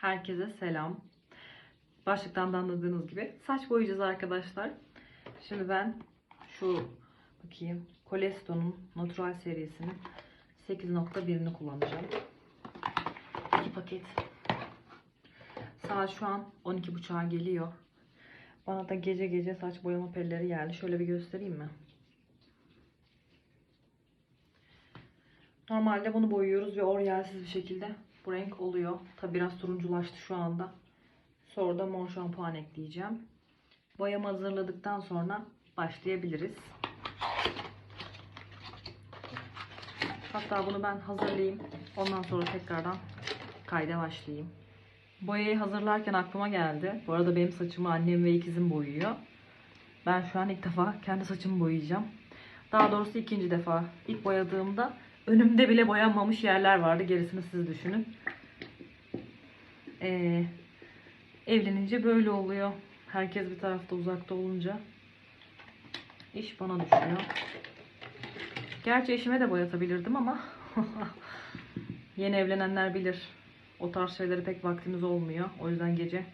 Herkese selam. Başlıktan da anladığınız gibi saç boyayacağız arkadaşlar. Şimdi ben şu bakayım Colesto'nun Natural serisinin 8.1'ini kullanacağım. İki paket. Saat şu an 12.30'a geliyor. Bana da gece gece saç boyama pelleri geldi. Şöyle bir göstereyim mi? Normalde bunu boyuyoruz ve oryalsiz bir şekilde bu renk oluyor. Tabi biraz turunculaştı şu anda. Sonra da mor şampuan ekleyeceğim. Boyama hazırladıktan sonra başlayabiliriz. Hatta bunu ben hazırlayayım. Ondan sonra tekrardan kayda başlayayım. Boyayı hazırlarken aklıma geldi. Bu arada benim saçımı annem ve ikizim boyuyor. Ben şu an ilk defa kendi saçımı boyayacağım. Daha doğrusu ikinci defa. İlk boyadığımda önümde bile boyanmamış yerler vardı. Gerisini siz düşünün. Ee, evlenince böyle oluyor. Herkes bir tarafta uzakta olunca. iş bana düşüyor. Gerçi eşime de boyatabilirdim ama yeni evlenenler bilir. O tarz şeylere pek vaktimiz olmuyor. O yüzden gece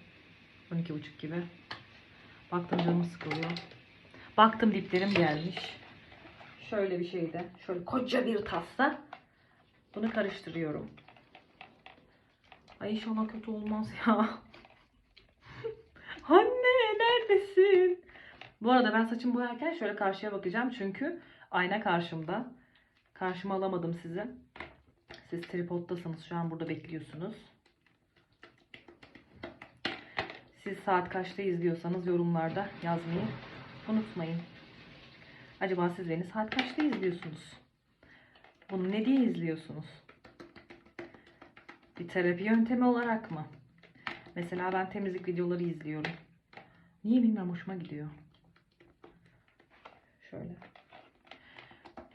12.30 gibi. Baktım canım sıkılıyor. Baktım diplerim gelmiş. Şöyle bir şeyde. Şöyle koca bir tasta. Bunu karıştırıyorum. Ay inşallah kötü olmaz ya. Anne neredesin? Bu arada ben saçımı boyarken şöyle karşıya bakacağım. Çünkü ayna karşımda. Karşıma alamadım sizi. Siz tripoddasınız. Şu an burada bekliyorsunuz. Siz saat kaçta izliyorsanız yorumlarda yazmayı unutmayın. Acaba siz saat kaçta izliyorsunuz? Bunu ne diye izliyorsunuz? Bir terapi yöntemi olarak mı? Mesela ben temizlik videoları izliyorum. Niye bilmiyorum hoşuma gidiyor. Şöyle.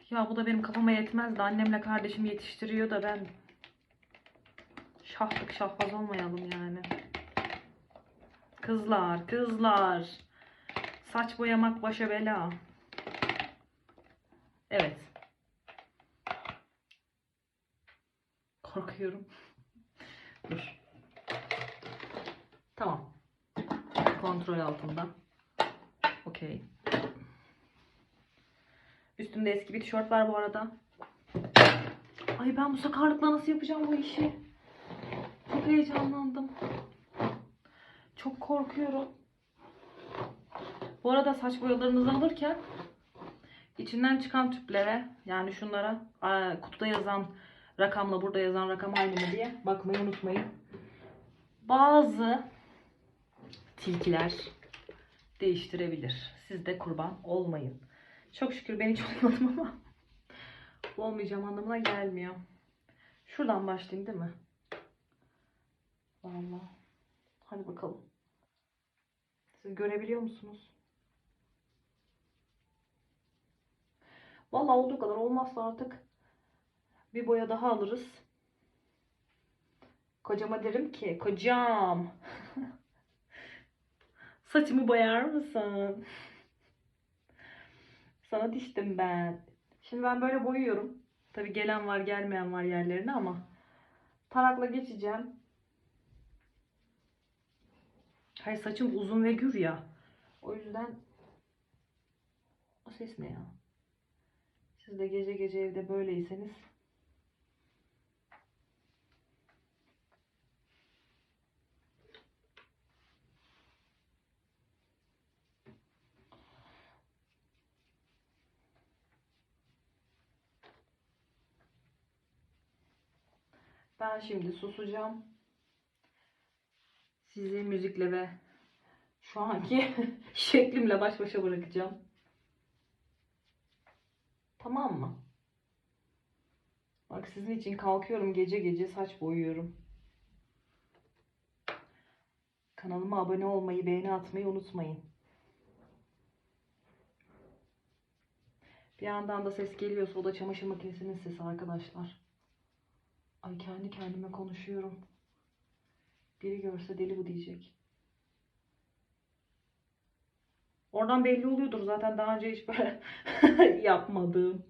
Ya bu da benim kafama yetmez de annemle kardeşim yetiştiriyor da ben şahlık şahbaz olmayalım yani. Kızlar, kızlar. Saç boyamak başa bela. Evet. Korkuyorum. Dur. Tamam. Kontrol altında. Okey. Üstümde eski bir tişört var bu arada. Ay ben bu sakarlıkla nasıl yapacağım bu işi? Çok heyecanlandım. Çok korkuyorum. Bu arada saç boyalarınızı alırken içinden çıkan tüplere yani şunlara kutuda yazan rakamla burada yazan rakam aynı mı diye bakmayı unutmayın. Bazı tilkiler değiştirebilir. Siz de kurban olmayın. Çok şükür ben hiç olmadım ama olmayacağım anlamına gelmiyor. Şuradan başlayayım değil mi? Vallahi. Hadi bakalım. Siz görebiliyor musunuz? Vallahi olduğu kadar olmazsa artık bir boya daha alırız. Kocama derim ki kocam saçımı boyar mısın? Sana diştim ben. Şimdi ben böyle boyuyorum. Tabi gelen var gelmeyen var yerlerine ama tarakla geçeceğim. Hayır saçım uzun ve gür ya. O yüzden o ses ne ya? Siz de gece gece evde böyleyseniz Ben şimdi susacağım. Sizi müzikle ve şu anki şeklimle baş başa bırakacağım. Tamam mı? Bak sizin için kalkıyorum gece gece saç boyuyorum. Kanalıma abone olmayı, beğeni atmayı unutmayın. Bir yandan da ses geliyorsa o da çamaşır makinesinin sesi arkadaşlar. Ay kendi kendime konuşuyorum. Biri görse deli bu diyecek. Oradan belli oluyordur zaten daha önce hiç böyle yapmadığım.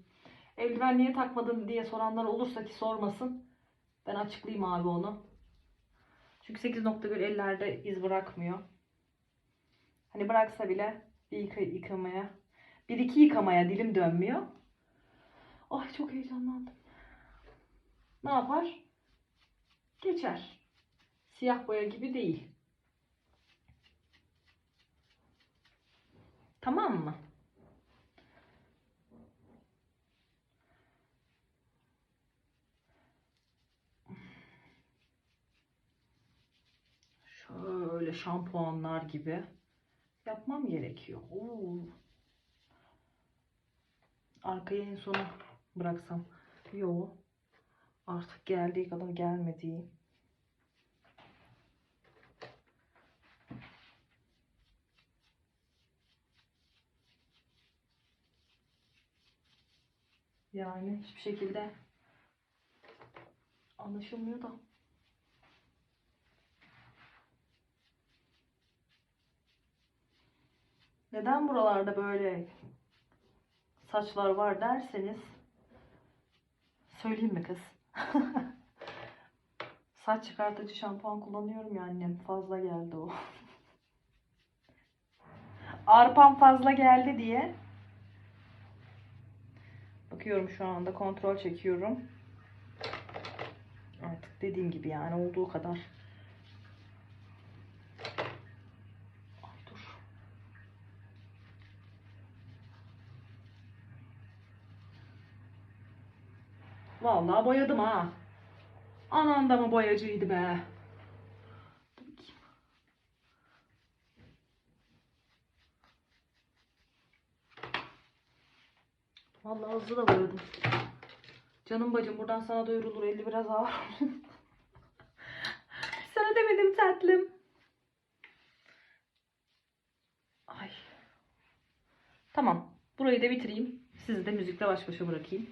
Eldiven niye takmadın diye soranlar olursa ki sormasın. Ben açıklayayım abi onu. Çünkü 8.1 ellerde iz bırakmıyor. Hani bıraksa bile bir yıka yıkamaya, bir iki yıkamaya dilim dönmüyor. Ay çok heyecanlandım. Ne yapar? Geçer. Siyah boya gibi değil. Tamam mı? Şöyle şampuanlar gibi yapmam gerekiyor. Oo. Arkaya en sona bıraksam. Yo. Artık geldiği kadar gelmediği. Yani hiçbir şekilde anlaşılmıyor da. Neden buralarda böyle saçlar var derseniz söyleyeyim mi kız? Saç çıkartıcı şampuan kullanıyorum ya annem. Fazla geldi o. Arpam fazla geldi diye. Bakıyorum şu anda kontrol çekiyorum. Artık dediğim gibi yani olduğu kadar. Dur. Vallahi boyadım ha. Anan da mı boyacıydı be? Dur bakayım. Hızlı da boyadım. Canım bacım buradan sana duyurulur. Eli biraz ağır. sana demedim tatlım. Ay. Tamam. Burayı da bitireyim. Sizi de müzikle baş başa bırakayım.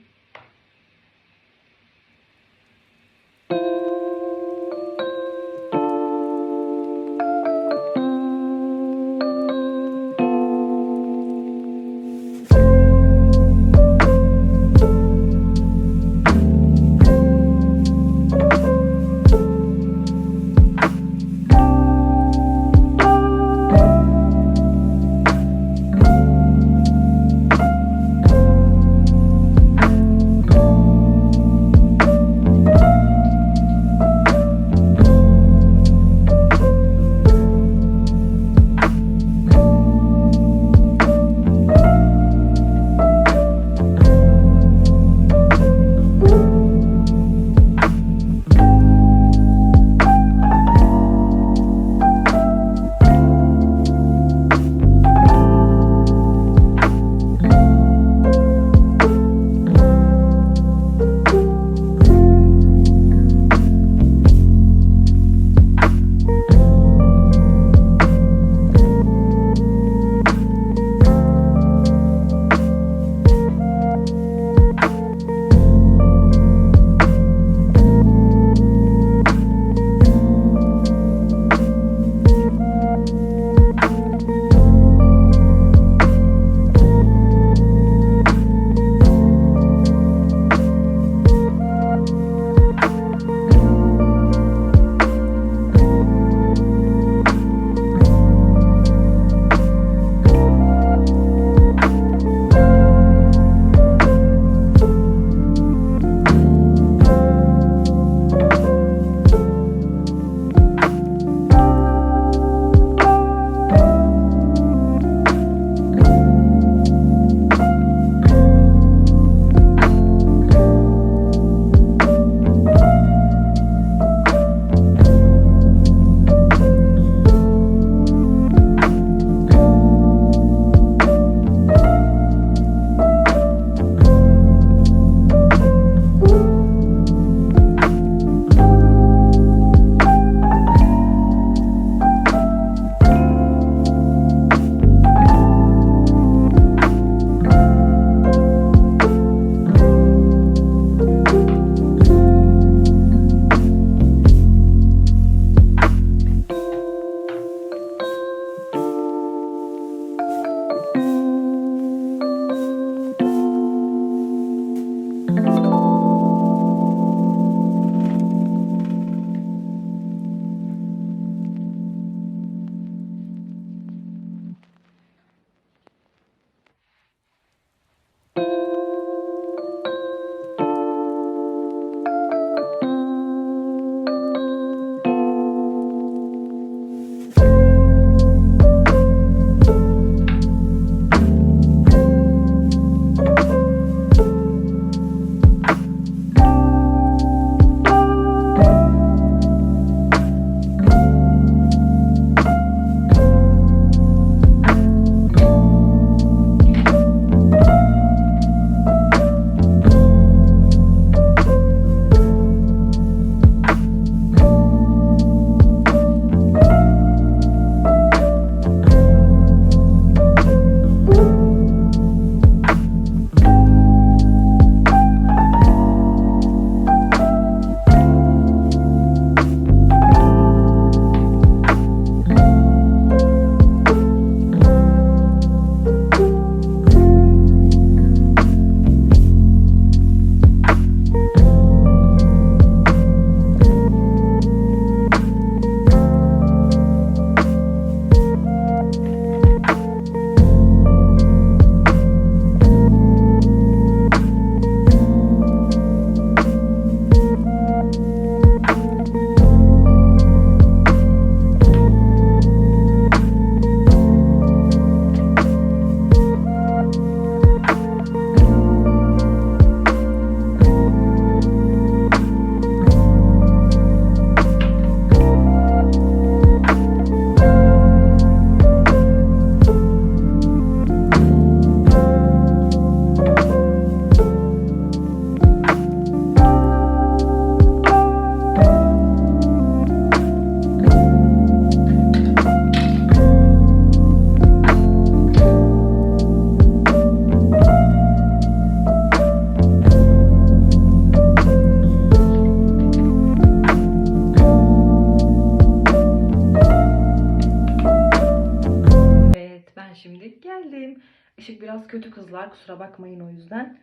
Işık biraz kötü kızlar. Kusura bakmayın o yüzden.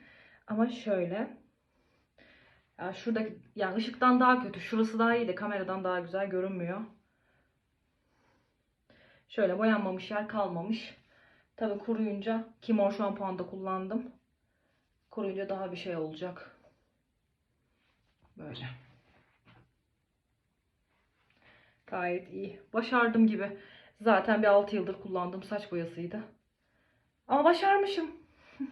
Ama şöyle. Ya şuradaki yani ışıktan daha kötü. Şurası daha iyi de kameradan daha güzel görünmüyor. Şöyle boyanmamış yer kalmamış. Tabi kuruyunca ki mor şampuan da kullandım. Kuruyunca daha bir şey olacak. Böyle. Gayet iyi. Başardım gibi. Zaten bir 6 yıldır kullandığım saç boyasıydı. Ama başarmışım.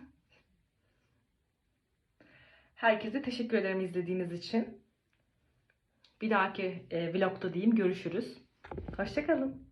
Herkese teşekkür ederim izlediğiniz için. Bir dahaki e, vlogda diyeyim görüşürüz. Hoşçakalın.